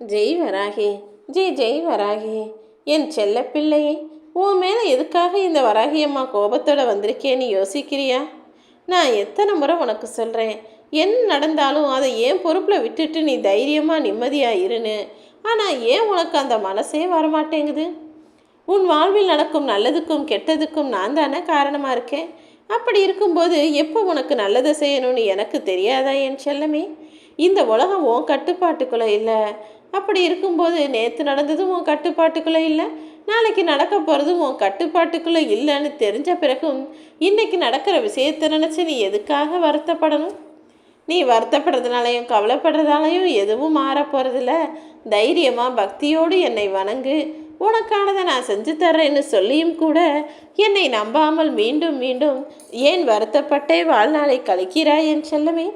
ஜெய் வராகி ஜெய் ஜெய் வராகி. என் செல்ல பிள்ளையே உன் மேலே எதுக்காக இந்த வராகி அம்மா கோபத்தோட வந்திருக்கேன்னு யோசிக்கிறியா? நான் எத்தனை முறை உனக்கு சொல்கிறேன் என்ன நடந்தாலும் அதை ஏன் பொறுப்பில் விட்டுட்டு நீ தைரியமாக நிம்மதியாக இருன்னு. ஆனால் ஏன் உனக்கு அந்த மனசே வரமாட்டேங்குது? உன் வாழ்வில் நடக்கும் நல்லதுக்கும் கெட்டதுக்கும் நான் தானே காரணமாக இருக்கேன்? அப்படி இருக்கும்போது எப்போ உனக்கு நல்லதை செய்யணும்னு எனக்கு தெரியாதா என் செல்லமே? இந்த உலகம் உன் கட்டுப்பாட்டுக்குள்ளே இல்லை. அப்படி இருக்கும்போது நேற்று நடந்ததும் உன் கட்டுப்பாட்டுக்குள்ளே இல்லை? நாளைக்கு நடக்க போகிறதும் உன் கட்டுப்பாட்டுக்குள்ளே இல்லைன்னு தெரிஞ்ச பிறகும் இன்னைக்கு நடக்கிற விஷயத்தை நினச்சி நீ எதுக்காக வருத்தப்படணும்? நீ வருத்தப்படுறதுனாலையும் கவலைப்படுறதாலையும் எதுவும் மாறப் போகிறதில்ல தைரியமாக பக்தியோடு என்னை வணங்கு. உனக்கானதை நான் செஞ்சு தர்றேன்னு சொல்லியும் கூட என்னை நம்பாமல் மீண்டும் மீண்டும் ஏன் வருத்தப்பட்டே வாழ்நாளை கழிக்கிறாய் என் செல்லமே?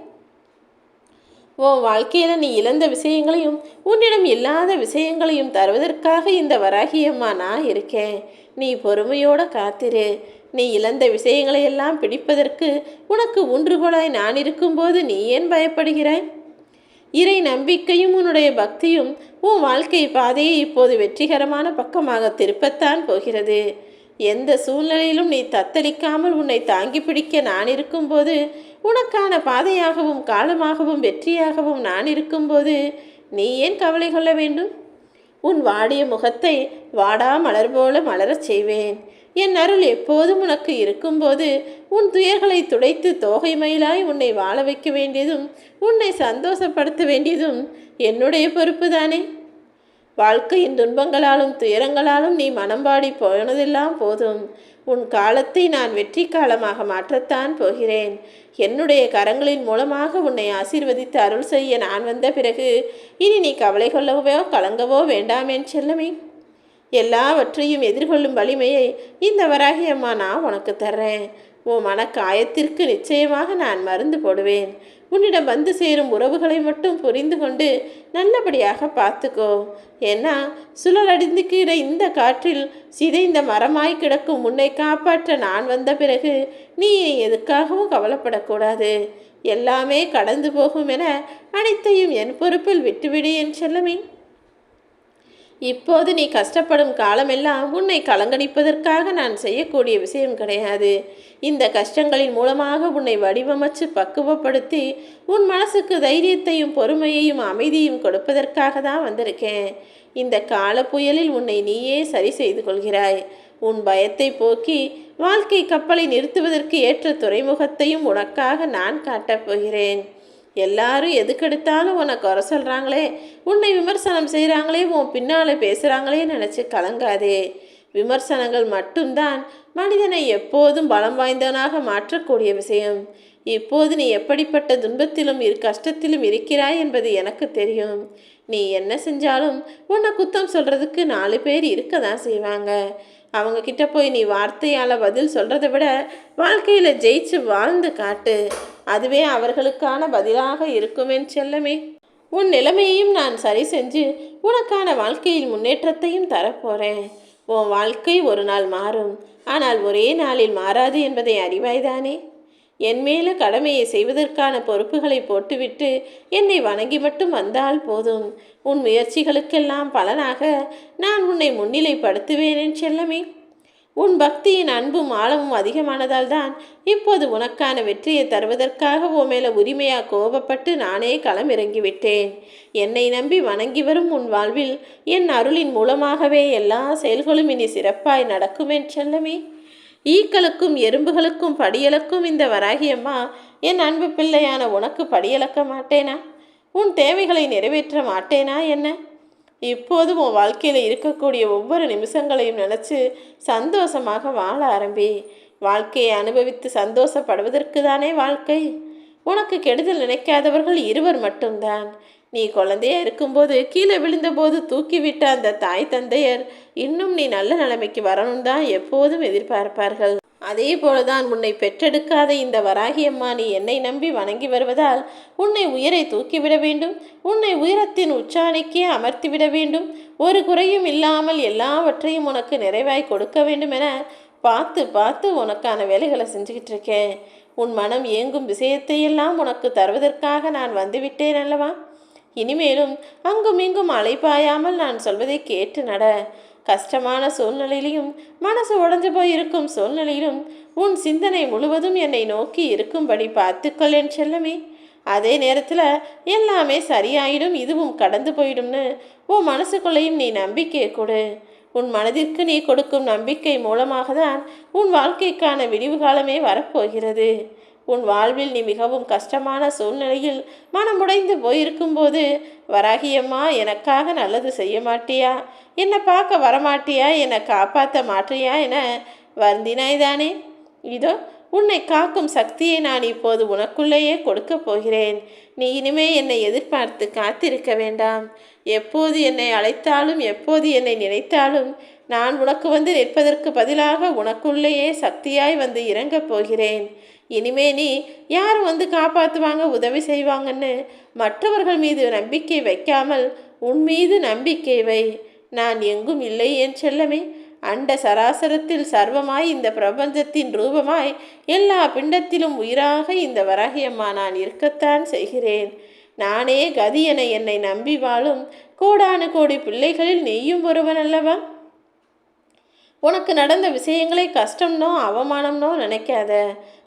உன் வாழ்க்கையில் நீ இழந்த விஷயங்களையும் உன்னிடம் இல்லாத விஷயங்களையும் தருவதற்காக இந்த வராகியம்மா நான் இருக்கேன். நீ பொறுமையோடு காத்திரு. நீ இழந்த விஷயங்களை எல்லாம் பிடிப்பதற்கு உனக்கு ஒன்றுகோலாய் நான் இருக்கும்போது நீ ஏன் பயப்படுகிறாய்? இறை நம்பிக்கையும் உன்னுடைய பக்தியும் உன் வாழ்க்கை பாதையை இப்போது வெற்றிகரமான பக்கமாக திருப்பத்தான் போகிறது. எந்த சூழ்நிலையிலும் நீ தத்தளிக்காமல் உன்னை தாங்கி பிடிக்க நான் இருக்கும்போது உனக்கான பாதையாகவும் காலமாகவும் வெற்றியாகவும் நான் இருக்கும்போது நீ ஏன் கவலை கொள்ள வேண்டும்? உன் வாடிய முகத்தை வாடா மலர் போல மலரச் செய்வேன். என் அருள் எப்போதும் உனக்கு இருக்கும்போது உன் துயர்களை துடைத்து தோகை மயிலாய் உன்னை வாழ வைக்க வேண்டியதும் உன்னை சந்தோஷப்படுத்த வேண்டியதும் என்னுடைய பொறுப்பு தானே வாழ்க்கையின் துன்பங்களாலும் துயரங்களாலும் நீ மனம்பாடி போனதெல்லாம் போதும். உன் காலத்தை நான் வெற்றி காலமாக மாற்றத்தான் போகிறேன். என்னுடைய கரங்களின் மூலமாக உன்னை ஆசீர்வதித்து அருள் செய்ய நான் வந்த பிறகு இனி நீ கவலை கொள்ளவோ கலங்கவோ வேண்டாமேன் செல்லமே. எல்லாவற்றையும் எதிர்கொள்ளும் வலிமையை இந்த வராகி அம்மா நான் உனக்கு தர்றேன். உன் மனக்காயத்திற்கு நிச்சயமாக நான் மருந்து போடுவேன். உன்னிடம் வந்து சேரும் உறவுகளை மட்டும் புரிந்து கொண்டு நல்லபடியாக பார்த்துக்கோ. ஏன்னா சுழலடிந்துக்கிற இந்த காற்றில் சிதைந்த மரமாய் கிடக்கும் உன்னை காப்பாற்ற நான் வந்த பிறகு நீ எதுக்காகவும் கவலைப்படக்கூடாது. எல்லாமே கடந்து போகும் என அனைத்தையும் என் பொறுப்பில் விட்டுவிடு என் செல்லமே. இப்போது நீ கஷ்டப்படும் காலமெல்லாம் உன்னை கலங்கடிப்பதற்காக நான் செய்யக்கூடிய விஷயம் கிடையாது. இந்த கஷ்டங்களின் மூலமாக உன்னை வடிவமைச்சு பக்குவப்படுத்தி உன் மனசுக்கு தைரியத்தையும் பொறுமையையும் அமைதியும் கொடுப்பதற்காக தான் வந்திருக்கேன். இந்த கால புயலில் உன்னை நீயே சரி செய்து கொள்கிறாய். உன் பயத்தை போக்கி வாழ்க்கை கப்பலை நிறுத்துவதற்கு ஏற்ற துறைமுகத்தையும் உனக்காக நான் காட்டப் போகிறேன். எல்லாரும் எதுக்கெடுத்தாலும் உன்னை குறை சொல்கிறாங்களே உன்னை விமர்சனம் செய்கிறாங்களே உன் பின்னால் பேசுகிறாங்களே நினச்சி கலங்காதே. விமர்சனங்கள் மட்டும்தான் மனிதனை எப்போதும் பலம் வாய்ந்தவனாக மாற்றக்கூடிய விஷயம். இப்போது நீ எப்படிப்பட்ட துன்பத்திலும் இரு கஷ்டத்திலும் இருக்கிறாய் என்பது எனக்கு தெரியும். நீ என்ன செஞ்சாலும் உன்னை குத்தம் சொல்கிறதுக்கு நாலு பேர் இருக்க தான் செய்வாங்க. அவங்க கிட்ட போய் நீ வார்த்தையால் பதில் சொல்கிறத விட வாழ்க்கையில் ஜெயிச்சு வாழ்ந்து காட்டு. அதுவே அவர்களுக்கான பதிலாக இருக்குமென் செல்லமே. உன் நிலைமையையும் நான் சரி செஞ்சு உனக்கான வாழ்க்கையில் முன்னேற்றத்தையும் தரப்போகிறேன் உன் வாழ்க்கை ஒரு நாள் மாறும். ஆனால் ஒரே நாளில் மாறாது என்பதை அறிவாய்தானே? என் மேல கடமையை செய்வதற்கான பொறுப்புகளை போட்டுவிட்டு என்னை வணங்கி மட்டும் வந்தால் போதும். உன் முயற்சிகளுக்கெல்லாம் பலனாக நான் உன்னை முன்னிலைப்படுத்துவேன் செல்லமே. உன் பக்தியின் அன்பும் ஆழமும் அதிகமானதால் தான் இப்போது உனக்கான வெற்றியை தருவதற்காக உன் மேல உரிமையா கோபப்பட்டு நானே களம் இறங்கிவிட்டேன் என்னை நம்பி வணங்கி வரும் உன் வாழ்வில் என் அருளின் மூலமாகவே எல்லா செயல்களும் இனி சிறப்பாய் நடக்குமென் செல்லமே. ஈக்களுக்கும் எறும்புகளுக்கும் படியளக்கும் இந்த வராகியம்மா என் அன்பு பிள்ளையான உனக்கு படியளக்க மாட்டேனா? உன் தேவைகளை நிறைவேற்ற மாட்டேனா என்ன? இப்போது உன் வாழ்க்கையில் இருக்கக்கூடிய ஒவ்வொரு நிமிஷங்களையும் நினச்சி சந்தோஷமாக வாழ ஆரம்பி. வாழ்க்கையை அனுபவித்து சந்தோஷப்படுவதற்கு தானே வாழ்க்கை? உனக்கு கெடுதல் நினைக்காதவர்கள் இருவர் மட்டும்தான். நீ குழந்தையா இருக்கும்போது கீழே விழுந்தபோது தூக்கிவிட்ட அந்த தாய் தந்தையர் இன்னும் நீ நல்ல நிலைமைக்கு வரணும் தான் எப்போதும் எதிர்பார்ப்பார்கள். அதே போலதான் உன்னை பெற்றெடுக்காத இந்த வராகியம்மா நீ என்னை நம்பி வணங்கி வருவதால் உன்னை உயிரை தூக்கிவிட வேண்டும் உன்னை உயரத்தின் உச்சாணிக்கே அமர்த்திவிட வேண்டும். ஒரு குறையும் இல்லாமல் எல்லாவற்றையும் உனக்கு நிறைவாய் கொடுக்க வேண்டும் என பார்த்து பார்த்து உனக்கான வேலைகளை செஞ்சுக்கிட்டு இருக்கேன் உன் மனம் ஏங்கும் விஷயத்தையெல்லாம் உனக்கு தருவதற்காக நான் வந்துவிட்டேன் அல்லவா? இனிமேலும் அங்கும் இங்கும் அலைப்பாயாமல் நான் சொல்வதை கேட்டு நட. கஷ்டமான சூழ்நிலையிலும் மனசு உடஞ்சு போய் இருக்கும் சூழ்நிலையிலும் உன் சிந்தனை முழுவதும் என்னை நோக்கி இருக்கும்படி பார்த்துக்கொள் என் செல்லமே. அதே நேரத்தில் எல்லாமே சரியாயிடும் இதுவும் கடந்து போயிடும்னு உன் மனசுக்குள்ளேயும் நீ நம்பிக்கையை கொடு. உன் மனதிற்கு நீ கொடுக்கும் நம்பிக்கை மூலமாக தான் உன் வாழ்க்கைக்கான விடிவு காலமே வரப்போகிறது. உன் வாழ்வில் நீ மிகவும் கஷ்டமான சூழ்நிலையில் மனமுடைந்து போயிருக்கும்போது வராகியம்மா எனக்காக நல்லது செய்ய மாட்டியா? என்னை பார்க்க வரமாட்டியா? என்னை காப்பாற்ற மாட்டியா என வருந்தினாய்தானே இதோ உன்னை காக்கும் சக்தியை நான் இப்போது உனக்குள்ளேயே கொடுக்கப் போகிறேன். நீ இனிமே என்னை எதிர்பார்த்து காத்திருக்க வேண்டாம். எப்போது என்னை அழைத்தாலும் எப்போது என்னை நினைத்தாலும் நான் உனக்கு வந்து நிற்பதற்கு பதிலாக உனக்குள்ளேயே சக்தியாய் வந்து இறங்கப் போகிறேன். இனிமே நீ யார் வந்து காப்பாற்றுவாங்க உதவி செய்வாங்கன்னு மற்றவர்கள் மீது நம்பிக்கை வைக்காமல் உன் மீது நம்பிக்கை வை. நான் எங்கும் இல்லை என் செல்லமே. அண்ட சராசரத்தில் சர்வமாய் இந்த பிரபஞ்சத்தின் ரூபமாய் எல்லா பிண்டத்திலும் உயிராக இந்த வராகியம்மா நான் இருக்கத்தான் செய்கிறேன். நானே கதி என என்னை நம்பி வாழும் கோடானு கோடி பிள்ளைகளில் நீயும் ஒருவன் அல்லவா உனக்கு நடந்த விஷயங்களை கஷ்டம்னோ அவமானம்னோ நினைக்காத.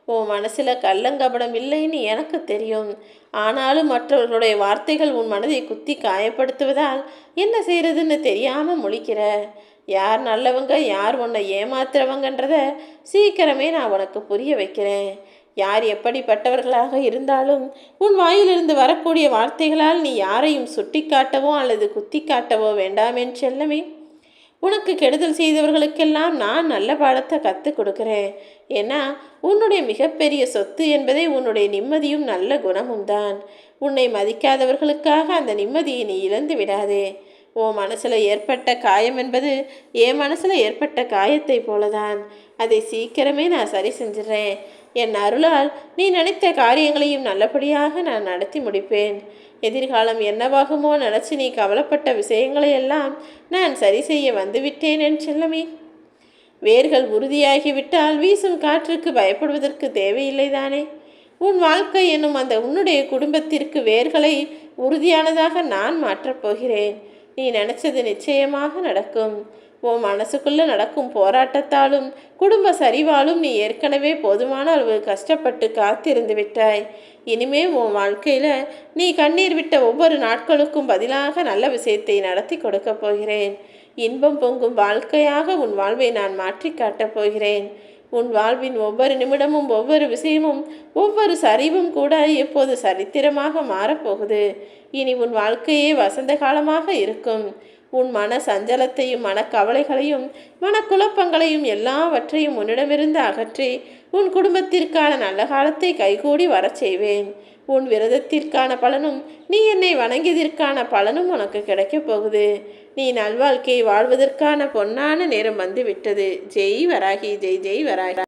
உன் மனசில் கள்ளங்கபடம் இல்லைன்னு எனக்கு தெரியும். ஆனாலும் மற்றவர்களுடைய வார்த்தைகள் உன் மனதை குத்தி காயப்படுத்துவதால் என்ன செய்யறதுன்னு தெரியாமல் முழிக்கிற? யார் நல்லவங்க யார் உன்னை ஏமாத்துறவங்கன்றத சீக்கிரமே நான் உனக்கு புரிய வைக்கிறேன். யார் எப்படிப்பட்டவர்களாக இருந்தாலும் உன் வாயிலிருந்து வரக்கூடிய வார்த்தைகளால் நீ யாரையும் சுட்டி காட்டவோ அல்லது குத்தி காட்டவோ வேண்டாம் என் செல்லமே. உனக்கு கெடுதல் செய்தவர்களுக்கெல்லாம் நான் நல்ல பாடத்தை கற்றுக் கொடுக்குறேன். ஏன்னா உன்னுடைய மிகப்பெரிய சொத்து என்பதே உன்னுடைய நிம்மதியும் நல்ல குணமும் தான். உன்னை மதிக்காதவர்களுக்காக அந்த நிம்மதியை நீ இழந்து விடாதே. உன் மனசில் ஏற்பட்ட காயம் என்பது என் மனசில் ஏற்பட்ட காயத்தை போலதான். அதை சீக்கிரமே நான் சரி செஞ்சிடறேன். என் அருளால் நீ நினைத்த காரியங்களையும் நல்லபடியாக நான் நடத்தி முடிப்பேன். எதிர்காலம் என்னவாகுமோ நினச்சி நீ கவலைப்பட்ட விஷயங்களை எல்லாம் நான் சரி செய்ய வந்துவிட்டேன் என் செல்லமே. வேர்கள் உறுதியாகிவிட்டால் வீசும் காற்றுக்கு பயப்படுவதற்கு தேவையில்லை தானே உன் வாழ்க்கை என்னும் அந்த உன்னுடைய குடும்பத்திற்கு வேர்களை உறுதியானதாக நான் மாற்றப் போகிறேன். நீ நினச்சது நிச்சயமாக நடக்கும். உன் மனசுக்குள்ளே நடக்கும் போராட்டத்தாலும் குடும்ப சரிவாலும் நீ ஏற்கனவே போதுமான அளவு கஷ்டப்பட்டு காத்திருந்து விட்டாய். இனிமே உன் வாழ்க்கையில் நீ கண்ணீர் விட்ட ஒவ்வொரு நாட்களுக்கும் பதிலாக நல்ல விஷயத்தை நடத்தி கொடுக்கப் போகிறேன். இன்பம் பொங்கும் வாழ்க்கையாக உன் வாழ்வை நான் மாற்றி காட்டப் போகிறேன். உன் வாழ்வின் ஒவ்வொரு நிமிடமும் ஒவ்வொரு விஷயமும் ஒவ்வொரு சரிவும் கூட எப்போது சரித்திரமாக மாறப்போகுது இனி உன் வாழ்க்கையே வசந்த காலமாக இருக்கும். உன் மன சஞ்சலத்தையும் மனக்கவலைகளையும் மனக்குழப்பங்களையும் எல்லாவற்றையும் உன்னிடமிருந்து அகற்றி உன் குடும்பத்திற்கான நல்ல காலத்தை கைகூடி வரச் செய்வேன். உன் விரதத்திற்கான பலனும் நீ என்னை வணங்கியதற்கான பலனும் உனக்கு கிடைக்கப் போகுது. நீ நல்வாழ்க்கையை வாழ்வதற்கான பொன்னான நேரம் வந்து விட்டது. ஜெய் வராகி ஜெய் ஜெய் வராகி.